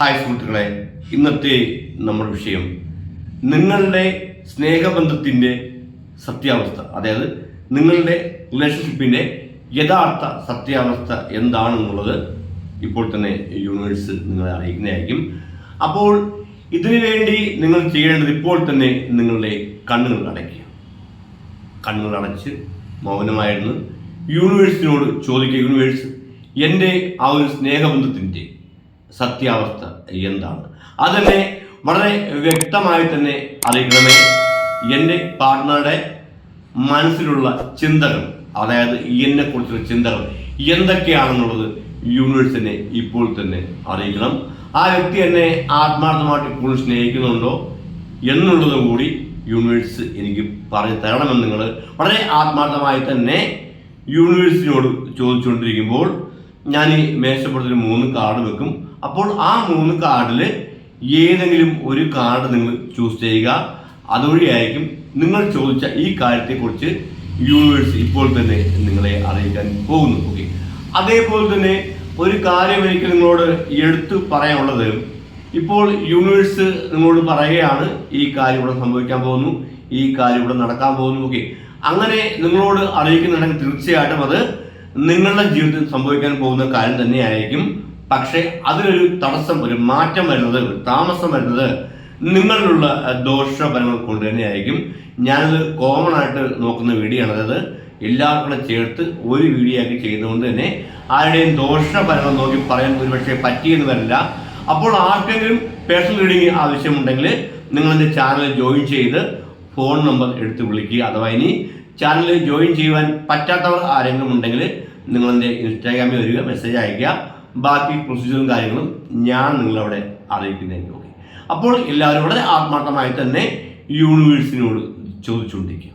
Hi സുഹൃത്തുക്കളെ ഇന്നത്തെ നമ്മുടെ വിഷയം നിങ്ങളുടെ സ്നേഹബന്ധത്തിന്റെ സത്യാവസ്ഥ. അതായത് നിങ്ങളുടെ റിലേഷൻഷിപ്പിന്റെ യഥാർത്ഥ സത്യാവസ്ഥ എന്താണെന്നുള്ളത് ഇപ്പോൾ തന്നെ യൂണിവേഴ്സ് നിങ്ങളെ അറിയിക്കുന്നതായിരിക്കും. അപ്പോൾ ഇതിനു വേണ്ടി നിങ്ങൾ ചെയ്യേണ്ടത് ഇപ്പോൾ തന്നെ നിങ്ങളുടെ കണ്ണുകൾ അടയ്ക്കുക. കണ്ണുകൾ അടച്ച് മൗനമായിരുന്നു. യൂണിവേഴ്സിനോട് ചോദിക്കുക യൂണിവേഴ്സ് എന്റെ ആ ഒരു സ്നേഹബന്ധത്തിന്റെ സത്യാവസ്ഥ എന്താണ്? അതെന്നെ വളരെ വ്യക്തമായി തന്നെ അറിയിക്കണമേ എന്റെ പാർട്ട്ണറുടെ മനസ്സിലുള്ള ചിന്തകൾ അതായത് എന്നെ കുറിച്ചുള്ള ചിന്തകൾ എന്തൊക്കെയാണെന്നുള്ളത് യൂണിവേഴ്സിനെ ഇപ്പോൾ തന്നെ അറിയിക്കണം. ആ വ്യക്തി എന്നെ ആത്മാർത്ഥമായിട്ട് ഇപ്പോൾ സ്നേഹിക്കുന്നുണ്ടോ എന്നുള്ളത് കൂടി യൂണിവേഴ്സ് എനിക്ക് പറഞ്ഞു തരണമെന്ന് നിങ്ങൾ വളരെ ആത്മാർത്ഥമായി തന്നെ യൂണിവേഴ്സിനോട് ചോദിച്ചുകൊണ്ടിരിക്കുമ്പോൾ ഞാൻ ഈ മേശപ്പുറത്തിൽ മൂന്ന് കാർഡ് വെക്കും. അപ്പോൾ ആ മൂന്ന് കാർഡിൽ ഏതെങ്കിലും ഒരു കാർഡ് നിങ്ങൾ ചൂസ് ചെയ്യുക. അതുവഴിയായിരിക്കും നിങ്ങൾ ചോദിച്ച ഈ കാര്യത്തെക്കുറിച്ച് യൂണിവേഴ്സ് ഇപ്പോൾ തന്നെ നിങ്ങളെ അറിയിക്കാൻ പോകുന്നു. ഓക്കെ അതേപോലെ തന്നെ ഒരു കാര്യം എനിക്ക് നിങ്ങളോട് എടുത്തു പറയാനുള്ളത്. ഇപ്പോൾ യൂണിവേഴ്സ് നിങ്ങളോട് പറയുകയാണ് ഈ കാര്യം ഇവിടെ സംഭവിക്കാൻ പോകുന്നു ഈ കാര്യം ഇവിടെ നടക്കാൻ പോകുന്നു. ഓക്കെ അങ്ങനെ നിങ്ങളോട് അറിയിക്കുന്നുണ്ടെങ്കിൽ തീർച്ചയായിട്ടും അത് നിങ്ങളുടെ ജീവിതത്തിൽ സംഭവിക്കാൻ പോകുന്ന കാര്യം തന്നെയായിരിക്കും. പക്ഷേ അതിനൊരു തടസ്സം ഒരു മാറ്റം വരുന്നത് താമസം വരുന്നത് നിങ്ങളിലുള്ള ദോഷഫലങ്ങൾ കൊണ്ട് തന്നെയായിരിക്കും. ഞാനത് കോമൺ ആയിട്ട് നോക്കുന്ന വീഡിയോ ആണ് അതായത് എല്ലാവർക്കും ചേർത്ത് ഒരു വീഡിയോ ആക്കി ചെയ്തുകൊണ്ട് തന്നെ ആരുടെയും ദോഷഫലങ്ങൾ നോക്കി പറയാൻ ഒരുപക്ഷെ പറ്റിയെന്ന് വരില്ല അപ്പോൾ ആർക്കെങ്കിലും പേഴ്സണൽ റീഡിംഗ് ആവശ്യമുണ്ടെങ്കിൽ നിങ്ങൾ എന്റെ ചാനൽ ജോയിൻ ചെയ്ത് ഫോൺ നമ്പർ എടുത്ത് വിളിക്കുക. അഥവാ ഇനി ചാനൽ ജോയിൻ ചെയ്യുവാൻ പറ്റാത്തവർ ആരെങ്കിലും ഉണ്ടെങ്കിൽ നിങ്ങൾ എന്റെ ഇൻസ്റ്റാഗ്രാമിൽ വരിക മെസ്സേജ് അയയ്ക്കുക. ബാക്കി പ്രൊസീജിയറും കാര്യങ്ങളും ഞാൻ നിങ്ങളവിടെ അറിയിക്കുന്നതായിരിക്കും ഓക്കെ അപ്പോൾ എല്ലാവരും വളരെ ആത്മാർത്ഥമായി തന്നെ യൂണിവേഴ്സിനോട് ചോദിച്ചുകൊണ്ടിരിക്കുക.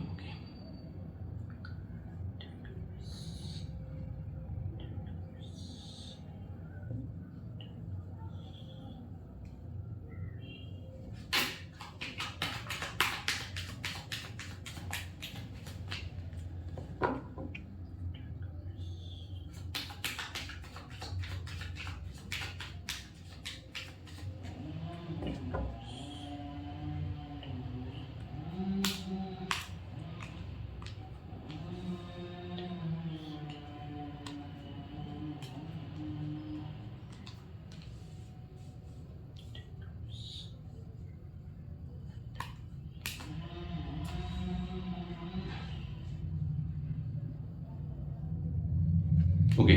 ഓക്കെ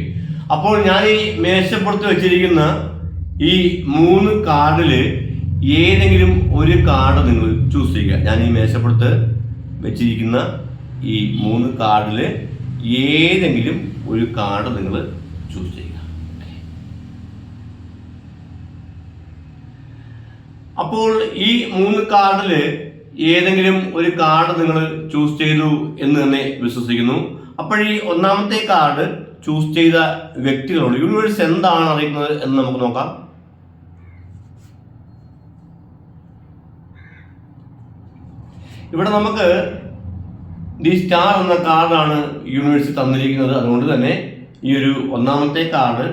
അപ്പോൾ ഞാൻ ഈ മേശപ്പുറത്ത് വെച്ചിരിക്കുന്ന ഈ മൂന്ന് കാർഡിൽ ഏതെങ്കിലും ഒരു കാർഡ് നിങ്ങൾ ചൂസ് ചെയ്യുക. ഞാൻ ഈ മേശപ്പുറത്ത് വെച്ചിരിക്കുന്ന ഈ മൂന്ന് കാർഡിൽ ഏതെങ്കിലും ഒരു കാർഡ് നിങ്ങൾ ചൂസ് ചെയ്യുക. അപ്പോൾ ഈ മൂന്ന് കാർഡിൽ ഏതെങ്കിലും ഒരു കാർഡ് നിങ്ങൾ ചൂസ് ചെയ്തു എന്ന് തന്നെ വിശ്വസിക്കുന്നു. അപ്പോൾ ഈ ഒന്നാമത്തെ കാർഡ് ചൂസ് ചെയ്ത വ്യക്തികളോട് യൂണിവേഴ്സ് എന്താണ് അറിയുന്നത് എന്ന് നമുക്ക് നോക്കാം. ഇവിടെ നമുക്ക് ദി സ്റ്റാർ എന്ന കാർഡാണ് യൂണിവേഴ്സ് തന്നിരിക്കുന്നത്. അതുകൊണ്ട് തന്നെ ഈ ഒരു ഒന്നാമത്തെ കാർഡ്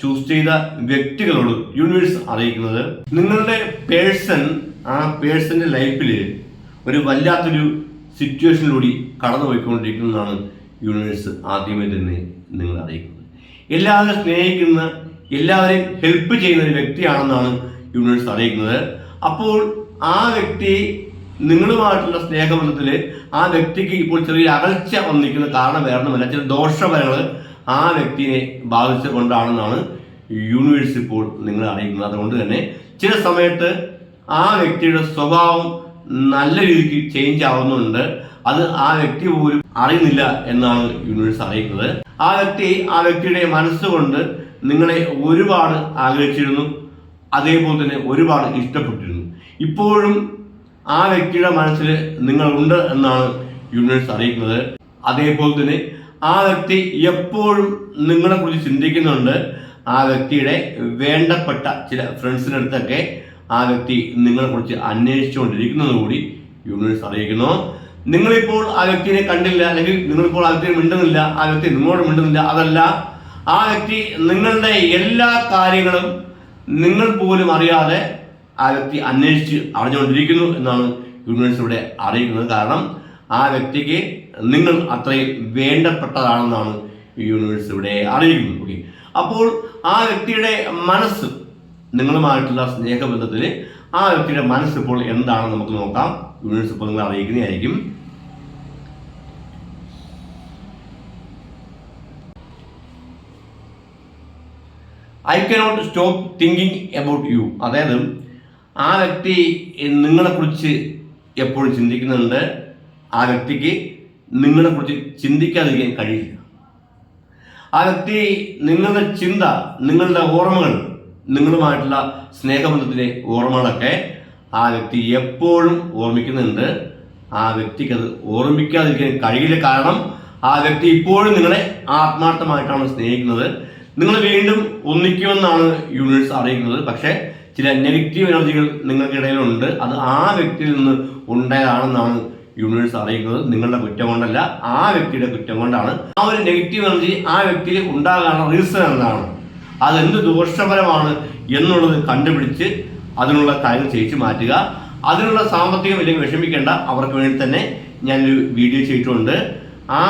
ചൂസ് ചെയ്ത വ്യക്തികളോട് യൂണിവേഴ്സ് അറിയിക്കുന്നത്. നിങ്ങളുടെ പേഴ്സൺ ആ പേഴ്സന്റെ ലൈഫിൽ ഒരു വല്ലാത്തൊരു സിറ്റുവേഷനിലൂടെ കടന്നു പോയിക്കൊണ്ടിരിക്കുന്നതാണ് യൂണിവേഴ്സ് ആദ്യമേ തന്നെ നിങ്ങൾ അറിയിക്കുന്നത്. എല്ലാവരും സ്നേഹിക്കുന്ന എല്ലാവരെയും ഹെൽപ്പ് ചെയ്യുന്ന ഒരു വ്യക്തിയാണെന്നാണ് യൂണിവേഴ്സ് അറിയിക്കുന്നത്. അപ്പോൾ ആ വ്യക്തി നിങ്ങളുമായിട്ടുള്ള സ്നേഹബന്ധത്തിൽ ആ വ്യക്തിക്ക് ഇപ്പോൾ ചെറിയ അകൽച്ച വന്നിരിക്കുന്ന കാരണം വേറൊന്നുമല്ല ചില ദോഷഫലങ്ങൾ ആ വ്യക്തിയെ ബാധിച്ചുകൊണ്ടാണെന്നാണ് യൂണിവേഴ്സ് ഇപ്പോൾ നിങ്ങൾ അറിയിക്കുന്നത്. അതുകൊണ്ട് തന്നെ ചില സമയത്ത് ആ വ്യക്തിയുടെ സ്വഭാവം നല്ല രീതിക്ക് ചേഞ്ച് ആവുന്നുണ്ട്. അത് ആ വ്യക്തി പോലും അറിയുന്നില്ല എന്നാണ് യൂണിവേഴ്സ് അറിയിക്കുന്നത്. ആ വ്യക്തി ആ വ്യക്തിയുടെ മനസ്സുകൊണ്ട് നിങ്ങളെ ഒരുപാട് ആഗ്രഹിച്ചിരുന്നു. അതേപോലെ തന്നെ ഒരുപാട് ഇഷ്ടപ്പെട്ടിരുന്നു. ഇപ്പോഴും ആ വ്യക്തിയുടെ മനസ്സിൽ നിങ്ങളുണ്ട് എന്നാണ് യൂണിവേഴ്സ് അറിയിക്കുന്നത്. അതേപോലെ തന്നെ ആ വ്യക്തി എപ്പോഴും നിങ്ങളെ കുറിച്ച് ചിന്തിക്കുന്നുണ്ട്. ആ വ്യക്തിയുടെ വേണ്ടപ്പെട്ട ചില ഫ്രണ്ട്സിന്റെ അടുത്തൊക്കെ ആ വ്യക്തി നിങ്ങളെ കുറിച്ച് അന്വേഷിച്ചുകൊണ്ടിരിക്കുന്നത് കൂടി യൂണിവേഴ്സ് അറിയിക്കുന്നു. നിങ്ങളിപ്പോൾ ആ വ്യക്തിയെ കണ്ടില്ല അല്ലെങ്കിൽ നിങ്ങളിപ്പോൾ ആ വ്യക്തിയെ മിണ്ടുന്നില്ല ആ വ്യക്തി നിങ്ങളോട് മിണ്ടുന്നില്ല അതല്ല ആ വ്യക്തി നിങ്ങളുടെ എല്ലാ കാര്യങ്ങളും നിങ്ങൾ പോലും അറിയാതെ ആ വ്യക്തി അന്വേഷിച്ച് അറിഞ്ഞുകൊണ്ടിരിക്കുന്നു എന്നാണ് യൂണിവേഴ്സ് ഇവിടെ അറിയിക്കുന്നത്. കാരണം ആ വ്യക്തിക്ക് നിങ്ങൾ അത്രയും വേണ്ടപ്പെട്ടതാണെന്നാണ് യൂണിവേഴ്സ് ഇവിടെ അറിയിക്കുന്നത്. ഓക്കെ അപ്പോൾ ആ വ്യക്തിയുടെ മനസ്സ് നിങ്ങളുമായിട്ടുള്ള സ്നേഹബന്ധത്തിൽ ആ വ്യക്തിയുടെ മനസ്സ് ഇപ്പോൾ എന്താണെന്ന് നമുക്ക് നോക്കാം. യൂണിവേഴ്സ് ഇപ്പോൾ നിങ്ങൾ അറിയിക്കുന്നതായിരിക്കും. I cannot stop thinking about you അതായത് ആ വ്യക്തി നിങ്ങളെക്കുറിച്ച് എപ്പോഴും ചിന്തിക്കുന്നുണ്ട്. ആ വ്യക്തിക്ക് നിങ്ങളെക്കുറിച്ച് ചിന്തിക്കാതിരിക്കാൻ കഴിയില്ല. ആ വ്യക്തി നിങ്ങളുടെ ചിന്ത നിങ്ങളുടെ ഓർമ്മകൾ നിങ്ങളുമായിട്ടുള്ള സ്നേഹബന്ധത്തിലെ ഓർമ്മകളൊക്കെ ആ വ്യക്തി എപ്പോഴും ഓർമ്മിക്കുന്നുണ്ട്. ആ വ്യക്തിക്ക് അത് ഓർമ്മിക്കാതിരിക്കാൻ കഴിയില്ല കാരണം ആ വ്യക്തി ഇപ്പോഴും നിങ്ങളെ ആത്മാർത്ഥമായിട്ടാണ് സ്നേഹിക്കുന്നത്. നിങ്ങൾ വീണ്ടും ഒന്നിക്കുമെന്നാണ് യൂണിവേഴ്സ് അറിയിക്കുന്നത്. പക്ഷേ ചില നെഗറ്റീവ് എനർജികൾ നിങ്ങൾക്കിടയിലുണ്ട്. അത് ആ വ്യക്തിയിൽ നിന്ന് ഉണ്ടായതാണെന്നാണ് യൂണിവേഴ്സ് അറിയിക്കുന്നത്. നിങ്ങളുടെ കുറ്റം കൊണ്ടല്ല ആ വ്യക്തിയുടെ കുറ്റം കൊണ്ടാണ്. ആ ഒരു നെഗറ്റീവ് എനർജി ആ വ്യക്തിയിൽ ഉണ്ടാകാനുള്ള റീസൺ എന്താണ്? അതെന്ത് ദോഷപരമാണ് എന്നുള്ളത് കണ്ടുപിടിച്ച് അതിനുള്ള കാര്യങ്ങൾ ചെയ്യിച്ചു മാറ്റുക. അതിനുള്ള സാമ്പത്തികം ഇല്ലെങ്കിൽ വിഷമിക്കേണ്ട. അവർക്ക് വേണ്ടി തന്നെ ഞാനൊരു വീഡിയോ ചെയ്തിട്ടുണ്ട്. ആ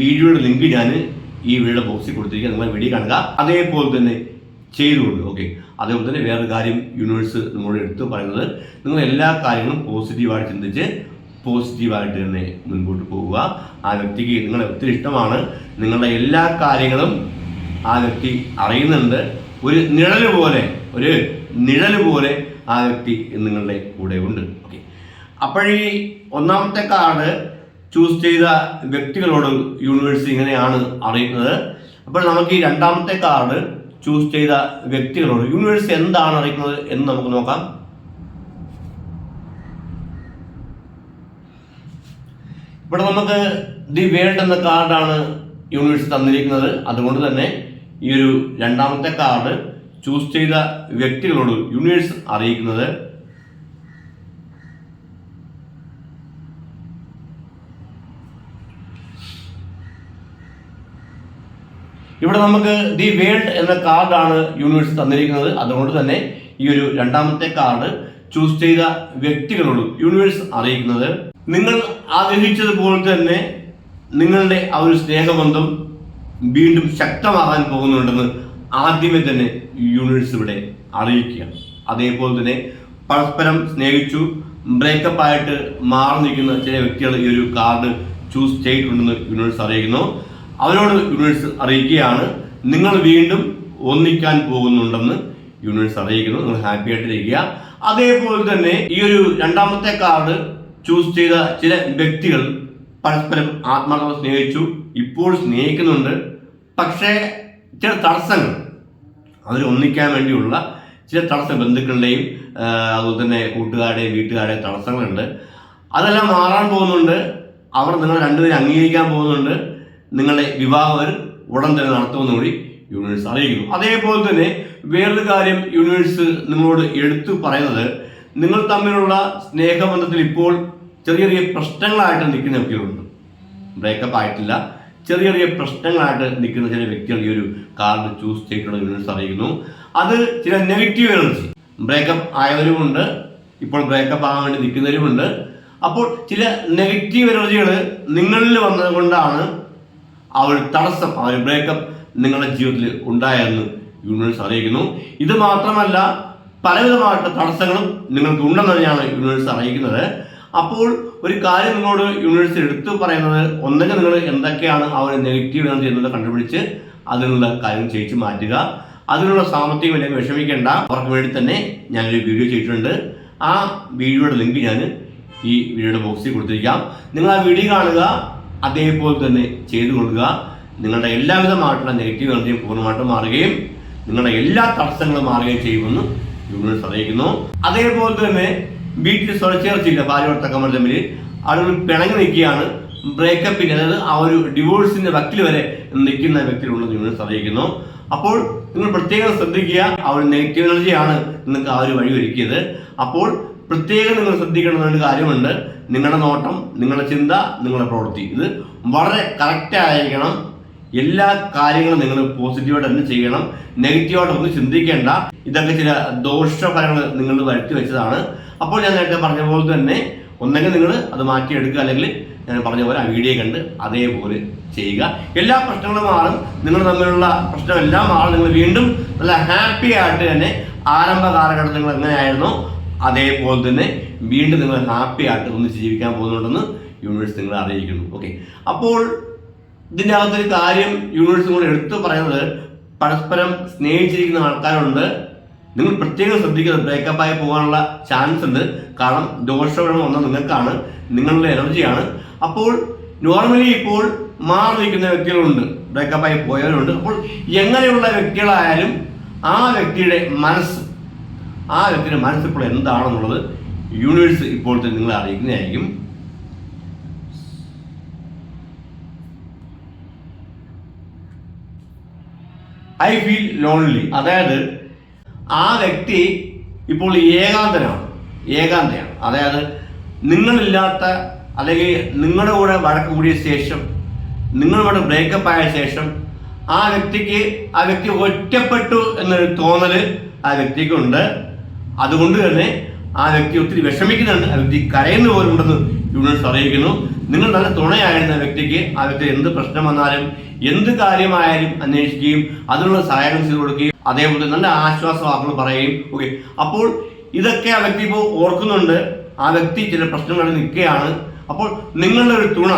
വീഡിയോയുടെ ലിങ്ക് ഞാൻ ഈ വീഡിയോ ബോക്സിൽ കൊടുത്തിരിക്കുക നിങ്ങൾ വീഡിയോ കാണുക. അതേപോലെ തന്നെ ചെയ്തുകൊണ്ട് ഓക്കെ. അതേപോലെ തന്നെ വേറൊരു കാര്യം യൂണിവേഴ്സ് നിങ്ങളോട് എടുത്തു പറയുന്നത്. നിങ്ങൾ എല്ലാ കാര്യങ്ങളും പോസിറ്റീവായിട്ട് ചിന്തിച്ച് പോസിറ്റീവായിട്ട് തന്നെ മുൻപോട്ട് പോവുക. ആ വ്യക്തിക്ക് നിങ്ങളെ ഒത്തിരി ഇഷ്ടമാണ്. നിങ്ങളുടെ എല്ലാ കാര്യങ്ങളും ആ വ്യക്തി അറിയുന്നുണ്ട്. ഒരു നിഴൽ പോലെ ഒരു നിഴൽ പോലെ ആ വ്യക്തി നിങ്ങളുടെ കൂടെ ഉണ്ട് ഓക്കെ അപ്പോഴീ ഒന്നാമത്തെ കാർഡ് ചൂസ് ചെയ്ത വ്യക്തികളോട് യൂണിവേഴ്സ് ഇങ്ങനെയാണ് അറിയുന്നത്. അപ്പോൾ നമുക്ക് ഈ രണ്ടാമത്തെ കാർഡ് ചൂസ് ചെയ്ത വ്യക്തികളോട് യൂണിവേഴ്സ് എന്താണ് അറിയുന്നത് എന്ന് നമുക്ക് നോക്കാം. ഇവിടെ നമുക്ക് ദി വേൾഡ് എന്ന കാർഡാണ് യൂണിവേഴ്സ് തന്നിരിക്കുന്നത്. അതുകൊണ്ട് തന്നെ ഈ ഒരു രണ്ടാമത്തെ കാർഡ് ചൂസ് ചെയ്ത വ്യക്തികളോട് യൂണിവേഴ്സ് അറിയിക്കുന്നത് ഇവിടെ നമുക്ക് ദി വേൾഡ് എന്ന കാർഡാണ് യൂണിവേഴ്സ് തന്നിരിക്കുന്നത്. അതുകൊണ്ട് തന്നെ ഈ ഒരു രണ്ടാമത്തെ കാർഡ് ചൂസ് ചെയ്ത വ്യക്തികളോട് യൂണിവേഴ്സ് അറിയിക്കുന്നത്. നിങ്ങൾ ആഗ്രഹിച്ചതുപോലെ തന്നെ നിങ്ങളുടെ ആ ഒരു സ്നേഹബന്ധം വീണ്ടും ശക്തമാകാൻ പോകുന്നുണ്ടെന്ന് ആദ്യമേ തന്നെ യൂണിവേഴ്സ് ഇവിടെ അറിയിക്കുക അതേപോലെ തന്നെ പരസ്പരം സ്നേഹിച്ചു ബ്രേക്കപ്പ് ആയിട്ട് മാറി നിൽക്കുന്ന ചില വ്യക്തികൾ ഈ ഒരു കാർഡ് ചൂസ് ചെയ്തിട്ടുണ്ടെന്ന് യൂണിവേഴ്സ് അറിയിക്കുന്നു. അവരോട് യൂണിവേഴ്സ് അറിയിക്കുകയാണ് നിങ്ങൾ വീണ്ടും ഒന്നിക്കാൻ പോകുന്നുണ്ടെന്ന് യൂണിവേഴ്സ് അറിയിക്കുന്നു. നിങ്ങൾ ഹാപ്പി ആയിട്ടിരിക്കുക അതേപോലെ തന്നെ ഈ ഒരു രണ്ടാമത്തെ കാർഡ് ചൂസ് ചെയ്ത ചില വ്യക്തികൾ പരസ്പരം ആത്മാർത്ഥമായി സ്നേഹിച്ചു ഇപ്പോൾ സ്നേഹിക്കുന്നുണ്ട്. പക്ഷേ ചില തടസ്സങ്ങൾ അവർ ഒന്നിക്കാൻ വേണ്ടിയുള്ള ചില തടസ്സ ബന്ധുക്കളുടെയും അതുപോലെ തന്നെ കൂട്ടുകാരുടെയും വീട്ടുകാരുടെയും തടസ്സങ്ങളുണ്ട്. അതെല്ലാം മാറാൻ പോകുന്നുണ്ട്. അവർ നിങ്ങൾ രണ്ടുപേരും അംഗീകരിക്കാൻ പോകുന്നുണ്ട്. നിങ്ങളുടെ വിവാഹം ഉടൻ തന്നെ നടത്തുമെന്ന് കൂടി യൂണിവേഴ്സ് അറിയിക്കുന്നു. അതേപോലെ തന്നെ വേറൊരു കാര്യം യൂണിവേഴ്സ് നിങ്ങളോട് എടുത്തു പറയുന്നത് നിങ്ങൾ തമ്മിലുള്ള സ്നേഹബന്ധത്തിൽ ഇപ്പോൾ ചെറിയ ചെറിയ പ്രശ്നങ്ങളായിട്ട് നിൽക്കുന്ന വ്യക്തികളുണ്ട് ബ്രേക്കപ്പ് ആയിട്ടില്ല. ചെറിയ ചെറിയ പ്രശ്നങ്ങളായിട്ട് നിൽക്കുന്ന ചില വ്യക്തികൾ ഈ ഒരു കാർഡ് ചൂസ് ചെയ്തിട്ടുള്ള യൂണിവേഴ്സ് അറിയിക്കുന്നു അത് ചില നെഗറ്റീവ് എനർജി ബ്രേക്കപ്പ് ആയവരുമുണ്ട്. ഇപ്പോൾ ബ്രേക്കപ്പ് ആകാൻ വേണ്ടി നിൽക്കുന്നവരുമുണ്ട്. അപ്പോൾ ചില നെഗറ്റീവ് എനർജികൾ നിങ്ങളിൽ വന്നതുകൊണ്ടാണ് ആ ഒരു തടസ്സം ആ ഒരു ബ്രേക്കപ്പ് നിങ്ങളുടെ ജീവിതത്തിൽ ഉണ്ടായെന്ന് യൂണിവേഴ്സ് അറിയിക്കുന്നു. ഇത് മാത്രമല്ല പലവിധമായിട്ട് തടസ്സങ്ങളും നിങ്ങൾക്ക് ഉണ്ടെന്ന് തന്നെയാണ് യൂണിവേഴ്സ് അറിയിക്കുന്നത്. അപ്പോൾ ഒരു കാര്യം നിങ്ങളോട് യൂണിവേഴ്സ് എടുത്തു പറയുന്നത് ഒന്നെങ്കിൽ നിങ്ങൾ എന്തൊക്കെയാണ് ആ ഒരു നെഗറ്റീവ് ചെയ്യുന്നത് കണ്ടുപിടിച്ച് അതിനുള്ള കാര്യം ചെയ്യിച്ച് മാറ്റുക. അതിനുള്ള സാമ്പത്തികം അല്ലെങ്കിൽ വിഷമിക്കേണ്ട. അവർക്ക് വേണ്ടി തന്നെ ഞാനൊരു വീഡിയോ ചെയ്തിട്ടുണ്ട്. ആ വീഡിയോയുടെ ലിങ്ക് ഞാൻ ഈ വീഡിയോയുടെ ബോക്സിൽ കൊടുത്തിരിക്കാം. നിങ്ങൾ ആ വീഡിയോ കാണുക അതേപോലെ തന്നെ ചെയ്തു കൊടുക്കുക. നിങ്ങളുടെ എല്ലാവിധമായിട്ടുള്ള നെഗറ്റീവ് എനർജിയും പൂർണമായിട്ടും മാറുകയും നിങ്ങളുടെ എല്ലാ തടസ്സങ്ങളും മാറുകയും ചെയ്യുമെന്ന് യൂണിവേഴ്സ് അറിയിക്കുന്നു. അതേപോലെ തന്നെ വീട്ടിൽ സ്വരച്ചേർച്ചയില്ല ഭാര്യ ഭർത്താക്കന്മാർ തമ്മിൽ. ആളുകൾ പിണങ്ങി നിൽക്കുകയാണ്. ബ്രേക്കപ്പിന് അതായത് ആ ഒരു ഡിവോഴ്സിന്റെ വക്കിൽ വരെ നിൽക്കുന്ന വ്യക്തികളുണ്ടെന്ന് യൂണിവേഴ്സ് അറിയിക്കുന്നു. അപ്പോൾ നിങ്ങൾ പ്രത്യേകം ശ്രദ്ധിക്കുക ആ ഒരു നെഗറ്റീവ് എനർജിയാണ് നിങ്ങൾക്ക് ആ ഒരു വഴി ഒരുക്കിയത്. അപ്പോൾ പ്രത്യേകം നിങ്ങൾ ശ്രദ്ധിക്കേണ്ട ഒരു കാര്യമുണ്ട്. നിങ്ങളുടെ നോട്ടം നിങ്ങളുടെ ചിന്ത നിങ്ങളുടെ പ്രവൃത്തി. ഇത് വളരെ കറക്റ്റ് ആയിരിക്കണം. എല്ലാ കാര്യങ്ങളും നിങ്ങൾ പോസിറ്റീവായിട്ട് തന്നെ ചെയ്യണം. നെഗറ്റീവായിട്ട് ഒന്നും ചിന്തിക്കേണ്ട. ഇതൊക്കെ ചില ദോഷഫലങ്ങൾ നിങ്ങൾ വരുത്തി വെച്ചതാണ്. അപ്പോൾ ഞാൻ നേരത്തെ പറഞ്ഞ പോലെ തന്നെ ഒന്നെങ്കിൽ നിങ്ങൾ അത് മാറ്റിയെടുക്കുക അല്ലെങ്കിൽ ഞാൻ പറഞ്ഞ പോലെ ആ വീഡിയോ കണ്ട് അതേപോലെ ചെയ്യുക. എല്ലാ പ്രശ്നങ്ങളും മാറും. നിങ്ങൾ തമ്മിലുള്ള പ്രശ്നമെല്ലാം മാറും. നിങ്ങൾ വീണ്ടും നല്ല ഹാപ്പി ആയിട്ട് തന്നെ ആരംഭ കാലഘട്ടത്തിൽ നിങ്ങൾ എങ്ങനെയായിരുന്നോ? അതേപോലെ തന്നെ വീണ്ടും നിങ്ങൾ ഹാപ്പി ആയിട്ട് ഒന്ന് ജീവിക്കാൻ പോകുന്നുണ്ടെന്ന് യൂണിവേഴ്സ് നിങ്ങളെ അറിയിക്കുന്നു. ഓക്കെ അപ്പോൾ ഇതിന്റെ അകത്തൊരു കാര്യം യൂണിവേഴ്സ് കൂടെ എടുത്തു പറയുന്നത് പരസ്പരം സ്നേഹിച്ചിരിക്കുന്ന ആൾക്കാരുണ്ട്. നിങ്ങൾ പ്രത്യേകം ശ്രദ്ധിക്കുന്നത് ബ്രേക്കപ്പ് ആയി പോകാനുള്ള ചാൻസ് ഉണ്ട്. കാരണം ദോഷഗുണം വന്ന നിങ്ങൾക്കാണ്. നിങ്ങളുടെ എനർജിയാണ് അപ്പോൾ നോർമലി ഇപ്പോൾ മാറി നിൽക്കുന്ന വ്യക്തികളുണ്ട്. ബ്രേക്കപ്പ് ആയി പോയവരുണ്ട്. അപ്പോൾ എങ്ങനെയുള്ള വ്യക്തികളായാലും ആ വ്യക്തിയുടെ മനസ്സ് ആ വ്യക്തിയുടെ മനസ്സ് ഇപ്പോൾ എന്താണെന്നുള്ളത് യൂണിവേഴ്സ് ഇപ്പോഴത്തെ നിങ്ങളെ അറിയിക്കുന്നതായിരിക്കും. ഐ ഫീൽ ലോൺലി അതായത് ആ വ്യക്തി ഇപ്പോൾ ഏകാന്തനാണ്. ഏകാന്തയാണ്. അതായത് നിങ്ങളില്ലാത്ത അല്ലെങ്കിൽ നിങ്ങളുടെ കൂടെ വഴക്ക് കൂടിയ ശേഷം നിങ്ങളുടെ ബ്രേക്കപ്പ് ആയ ശേഷം ആ വ്യക്തിക്ക് ആ വ്യക്തി ഒറ്റപ്പെട്ടു എന്നൊരു തോന്നൽ ആ വ്യക്തിക്കുണ്ട്. അതുകൊണ്ട് തന്നെ ആ വ്യക്തി ഒത്തിരി വിഷമിക്കുന്നുണ്ട്. ആ വ്യക്തി കരയുന്ന പോലുണ്ടെന്ന് യൂണിവേഴ്സ് അറിയിക്കുന്നു. നിങ്ങൾ നല്ല തുണയായിരുന്ന വ്യക്തിക്ക് വ്യക്തി എന്ത് പ്രശ്നം വന്നാലും എന്ത് കാര്യമായാലും അന്വേഷിക്കുകയും അതിനുള്ള സഹായം ചെയ്തു കൊടുക്കുകയും അതേപോലെ നല്ല ആശ്വാസ വാക്കുകൾ പറയുകയും ഓക്കെ അപ്പോൾ ഇതൊക്കെ ആ വ്യക്തി ഇപ്പോൾ ഓർക്കുന്നുണ്ട്. ആ വ്യക്തി ചില പ്രശ്നങ്ങളിൽ നിൽക്കുകയാണ്. അപ്പോൾ നിങ്ങളുടെ ഒരു തുണ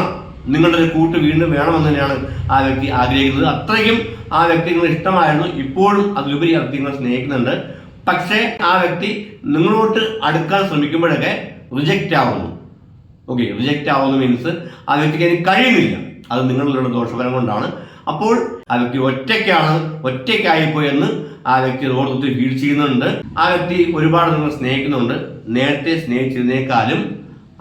നിങ്ങളുടെ ഒരു കൂട്ട് വീണ്ടും വേണമെന്ന് തന്നെയാണ് ആ വ്യക്തി ആഗ്രഹിക്കുന്നത്. അത്രയ്ക്കും ആ വ്യക്തി നിങ്ങൾ ഇഷ്ടമായിരുന്നു. ഇപ്പോഴും അതിലുപരി ആ വ്യക്തി നിങ്ങളെ സ്നേഹിക്കുന്നുണ്ട്. പക്ഷേ ആ വ്യക്തി നിങ്ങളോട്ട് അടുക്കാൻ ശ്രമിക്കുമ്പോഴൊക്കെ റിജക്റ്റ് ആവുന്നു. ഓക്കെ റിജക്റ്റ് ആവുന്ന മീൻസ് ആ വ്യക്തിക്ക് അതിന് കഴിയുന്നില്ല. അത് നിങ്ങളിലുള്ള ദോഷഫലം കൊണ്ടാണ്. അപ്പോൾ ആ വ്യക്തി ഒറ്റയ്ക്കാണ് ഒറ്റയ്ക്കായിപ്പോയെന്ന് ആ വ്യക്തി ഒത്തിരി ഫീൽ ചെയ്യുന്നുണ്ട്. ആ വ്യക്തി ഒരുപാട് നിങ്ങൾ സ്നേഹിക്കുന്നുണ്ട്. നേരത്തെ സ്നേഹിച്ചതിനേക്കാളും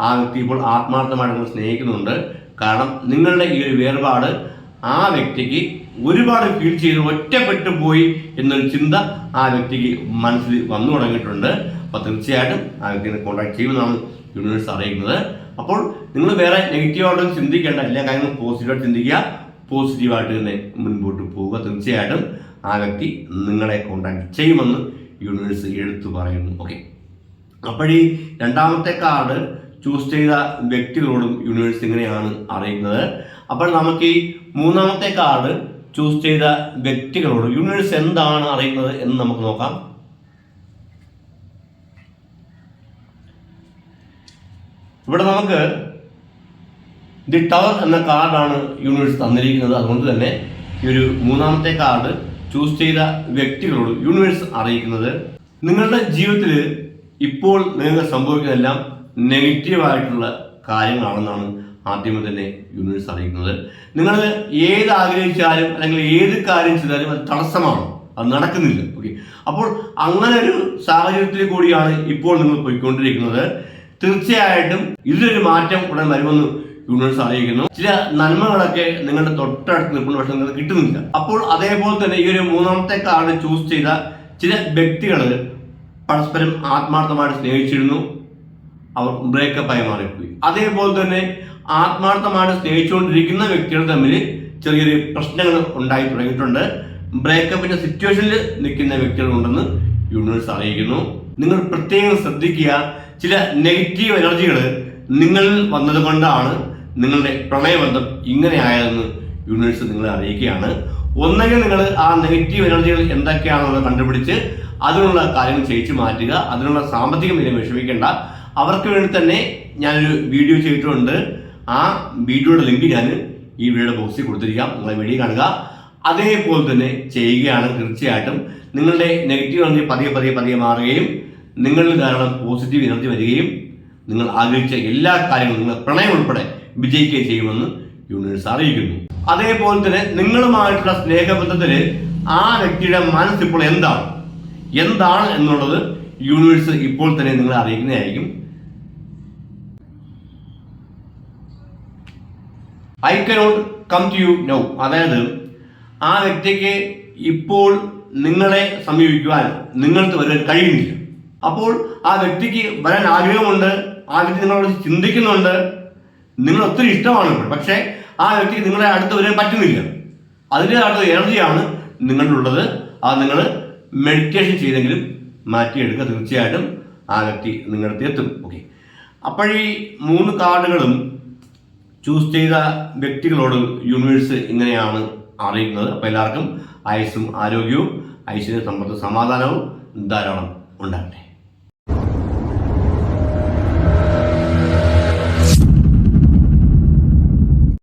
ആ വ്യക്തി ഇപ്പോൾ ആത്മാർത്ഥമായിട്ട് നിങ്ങൾ സ്നേഹിക്കുന്നുണ്ട്. കാരണം നിങ്ങളുടെ ഈ ഒരു വേർപാട് ആ വ്യക്തിക്ക് ഒരുപാട് ഫീൽ ചെയ്ത് ഒറ്റപ്പെട്ടു പോയി എന്നൊരു ചിന്ത ആ വ്യക്തിക്ക് മനസ്സിൽ വന്നു തുടങ്ങിയിട്ടുണ്ട്. അപ്പോൾ തീർച്ചയായിട്ടും ആ വ്യക്തിനെ കോൺടാക്ട് ചെയ്യുമെന്നാണ് യൂണിവേഴ്സ് അറിയിക്കുന്നത്. അപ്പോൾ നിങ്ങൾ വേറെ നെഗറ്റീവായിട്ടൊന്നും ചിന്തിക്കേണ്ട എല്ലാ കാര്യങ്ങളും പോസിറ്റീവായിട്ട് ചിന്തിക്കുക. പോസിറ്റീവായിട്ട് തന്നെ മുൻപോട്ട് പോവുക തീർച്ചയായിട്ടും ആ വ്യക്തി നിങ്ങളെ കോണ്ടാക്ട് ചെയ്യുമെന്ന് യൂണിവേഴ്സ് എടുത്തു പറയുന്നു. ഓക്കെ അപ്പോഴീ രണ്ടാമത്തെ കാർഡ് ചൂസ് ചെയ്ത വ്യക്തികളോടും യൂണിവേഴ്സ് ഇങ്ങനെയാണ് അറിയുന്നത്. അപ്പോൾ നമുക്ക് ഈ മൂന്നാമത്തെ കാർഡ് ചൂസ് ചെയ്ത വ്യക്തികളോടും യൂണിവേഴ്സ് എന്താണ് അറിയുന്നത് എന്ന് നമുക്ക് നോക്കാം. ഇവിടെ നമുക്ക് ദി ടവർ എന്ന കാർഡാണ് യൂണിവേഴ്സ് തന്നിരിക്കുന്നത്. അതുകൊണ്ട് തന്നെ ഈ ഒരു മൂന്നാമത്തെ കാർഡ് ചൂസ് ചെയ്ത വ്യക്തികളോട് യൂണിവേഴ്സ് അറിയിക്കുന്നത്. നിങ്ങളുടെ ജീവിതത്തിൽ ഇപ്പോൾ നിങ്ങൾക്ക് സംഭവിക്കുന്നതെല്ലാം നെഗറ്റീവായിട്ടുള്ള കാര്യങ്ങളാണെന്നാണ് ആദ്യമേ തന്നെ യൂണിവേഴ്സ് അറിയിക്കുന്നത്. നിങ്ങൾ ഏത് ആഗ്രഹിച്ചാലും അല്ലെങ്കിൽ ഏത് കാര്യം ചെയ്താലും അത് തടസ്സമാണ്. അത് നടക്കുന്നില്ല. ഓക്കെ. അപ്പോൾ അങ്ങനെ ഒരു സാഹചര്യത്തിൽ കൂടിയാണ് ഇപ്പോൾ നിങ്ങൾ പോയിക്കൊണ്ടിരിക്കുന്നത്. തീർച്ചയായിട്ടും ഇതിലൊരു മാറ്റം ഉടൻ വരുമെന്ന് യൂണിവേഴ്സ് അറിയിക്കുന്നു. ചില നന്മകളൊക്കെ നിങ്ങളുടെ തൊട്ടടുത്ത് നിൽക്കുന്ന പക്ഷെ നിങ്ങൾക്ക് കിട്ടുന്നില്ല. അപ്പോൾ അതേപോലെ തന്നെ ഈ ഒരു മൂന്നാമത്തെ കാർഡ് ചൂസ് ചെയ്ത ചില വ്യക്തികൾ പരസ്പരം ആത്മാർത്ഥമായിട്ട് സ്നേഹിച്ചിരുന്നു. അവർ ബ്രേക്കപ്പായി മാറിപ്പോയി. അതേപോലെ തന്നെ ആത്മാർത്ഥമായിട്ട് സ്നേഹിച്ചുകൊണ്ടിരിക്കുന്ന വ്യക്തികൾ തമ്മിൽ ചെറിയൊരു പ്രശ്നങ്ങൾ ഉണ്ടായി തുടങ്ങിയിട്ടുണ്ട്. ബ്രേക്കപ്പിന്റെ സിറ്റുവേഷനിൽ നിൽക്കുന്ന വ്യക്തികളുണ്ടെന്ന് യൂണിവേഴ്സ് അറിയിക്കുന്നു. നിങ്ങൾ പ്രത്യേകം ശ്രദ്ധിക്കുക. ചില നെഗറ്റീവ് എനർജികൾ നിങ്ങളിൽ വന്നതുകൊണ്ടാണ് നിങ്ങളുടെ പ്രണയബന്ധം ഇങ്ങനെ ആയതെന്ന് യൂണിവേഴ്സ് നിങ്ങളെ അറിയിക്കുകയാണ്. ഒന്നെങ്കിൽ നിങ്ങൾ ആ നെഗറ്റീവ് എനർജികൾ എന്തൊക്കെയാണെന്ന് കണ്ടുപിടിച്ച് അതിനുള്ള കാര്യങ്ങൾ ചെയ്യിച്ചു മാറ്റുക അതിനുള്ള സാമ്പത്തികം വില വിഷമിക്കേണ്ട. അവർക്ക് വേണ്ടി തന്നെ ഞാനൊരു വീഡിയോ ചെയ്തിട്ടുണ്ട്. ആ വീഡിയോയുടെ ലിങ്ക് ഞാൻ ഈ വീഡിയോയുടെ ബോക്സിൽ കൊടുത്തിരിക്കാം. നിങ്ങളെ വീഡിയോ കാണുക. അതേപോലെ തന്നെ ചെയ്യുകയാണ്. തീർച്ചയായിട്ടും നിങ്ങളുടെ നെഗറ്റീവ് എനർജി പതിയെ പതിയെ പതിയെ മാറുകയും നിങ്ങളിൽ ധാരാളം പോസിറ്റീവ് എനർജി വരികയും നിങ്ങൾ ആഗ്രഹിച്ച എല്ലാ കാര്യങ്ങളും നിങ്ങൾ പ്രണയം ഉൾപ്പെടെ വിജയിക്കുകയും ചെയ്യുമെന്ന് യൂണിവേഴ്സ് അറിയിക്കുന്നു. അതേപോലെ തന്നെ നിങ്ങളുമായിട്ടുള്ള സ്നേഹബന്ധത്തിൽ ആ വ്യക്തിയുടെ മനസ്സ് ഇപ്പോൾ എന്താണ്? എന്താണ് എന്നുള്ളത് യൂണിവേഴ്സ് ഇപ്പോൾ തന്നെ നിങ്ങളെ അറിയിക്കുന്നതായിരിക്കും. I cannot come to you know അതായത് ആ വ്യക്തിക്ക് ഇപ്പോൾ നിങ്ങളെ സമീപിക്കുവാൻ നിങ്ങൾക്ക് വരാൻ കഴിയുന്നില്ല അപ്പോൾ ആ വ്യക്തിക്ക് വരാൻ ആഗ്രഹമുണ്ട് ആ വ്യക്തി നിങ്ങളോട് ചിന്തിക്കുന്നുണ്ട് നിങ്ങൾ ഒത്തിരി ഇഷ്ടമാണ് പക്ഷെ ആ വ്യക്തിക്ക് നിങ്ങളെ അടുത്ത് വരാൻ പറ്റുന്നില്ല. അതിന്റെതായിട്ടുള്ള എനർജിയാണ് നിങ്ങളിലുള്ളത് അത് നിങ്ങൾ മെഡിറ്റേഷൻ ചെയ്തെങ്കിലും മാറ്റിയെടുക്കുക. തീർച്ചയായിട്ടും ആ വ്യക്തി നിങ്ങളടുത്ത് എത്തും. ഓക്കെ അപ്പോഴീ മൂന്ന് കാർഡുകളും ചൂസ് ചെയ്ത വ്യക്തികളോട് യൂണിവേഴ്സ് ഇങ്ങനെയാണ് അറിയിക്കുന്നത്. അപ്പോൾ എല്ലാവർക്കും ആയുസ്സും ആരോഗ്യവും ഐശ്വര്യ സമ്പത്ത് സമാധാനവും ധാരാളം ഉണ്ടാകട്ടെ.